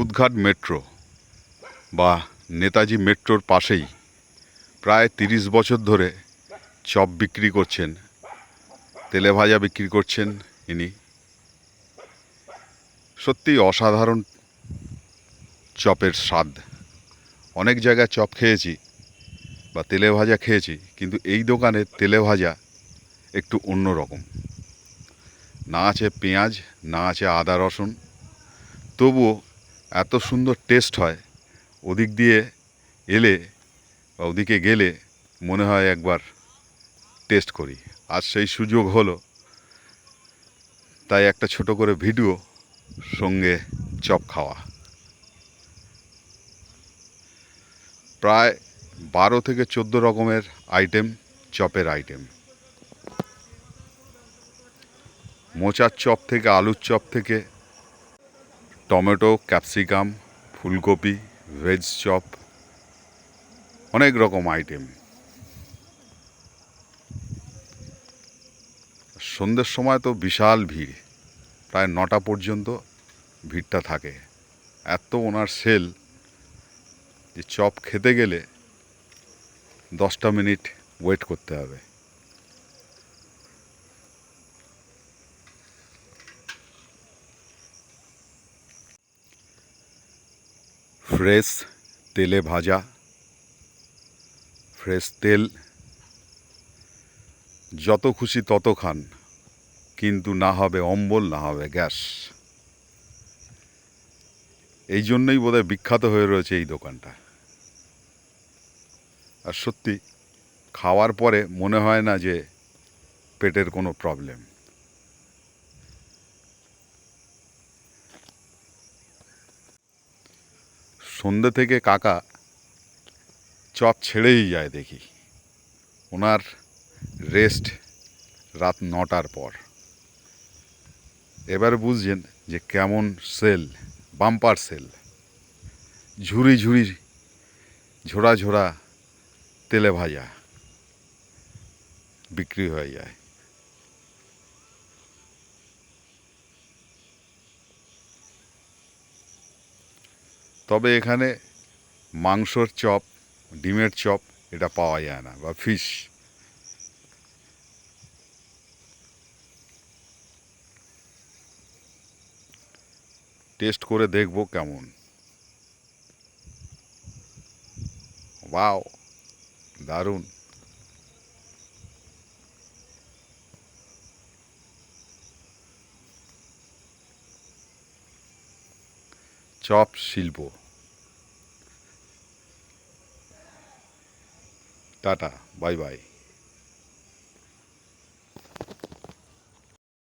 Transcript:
Kudghat metro বা নেতাজি মেট্রোর পাশেই প্রায় তিরিশ বছর ধরে চপ বিক্রি করছেন, তেলে ভাজা বিক্রি করছেন ইনি। সত্যি অসাধারণ চপের স্বাদ। অনেক জায়গায় চপ খেয়েছি বা তেলে ভাজা খেয়েছি, কিন্তু এই দোকানে তেলে ভাজা একটু অন্য রকম না আছে পেঁয়াজ, না আছে আদা রসুন, তবুও এত সুন্দর টেস্ট হয়। ওদিক দিয়ে এলে বা ওদিকে গেলে মনে হয় একবার টেস্ট করি। আর সেই সুযোগ হলো। তাই একটা ছোট করে ভিডিও সঙ্গে চপ খাওয়া। প্রায় বারো থেকে চোদ্দ রকমের আইটেম, চপের আইটেম। মোচার চপ থেকে, আলুর চপ থেকে টমেটো, ক্যাপসিকাম, ফুলকপি ভেজ চপ অনেক রকম আইটেম সন্ধ্যের সময় তো বিশাল ভিড়, প্রায় নটা পর্যন্ত ভিড়টা থাকে। এত ওনার সেল যে চপ খেতে গেলে দশটা মিনিট ওয়েট করতে হবে। ফ্রেশ তেলে ভাজা। ফ্রেশ তেল। যত খুশি তত খান, কিন্তু না হবে অম্বল, না হবে গ্যাস। এই জন্যই বোধহয় বিখ্যাত হয়ে রয়েছে এই দোকানটা। আর সত্যি, খাওয়ার পরে মনে হয় না যে পেটের কোনো প্রবলেম। সন্ধ্যে থেকে কাকা চপ ছেড়েই যায় দেখি। ওনার রেস্ট রাত নটার পর। এবার বুঝছেন যে কেমন সেল বাম্পার সেল ঝুড়ি ঝুড়ি ঝোড়া ঝোড়া তেলে ভাজা। বিক্রি হয়ে যায়। তবে এখানে মাংসর চপ, ডিমের চপ এটা পাওয়া যায় না, বা ফিশ টেস্ট করে দেখব কেমন। বাও দারুণ। চপ শিল্প টাটা বাই বাই।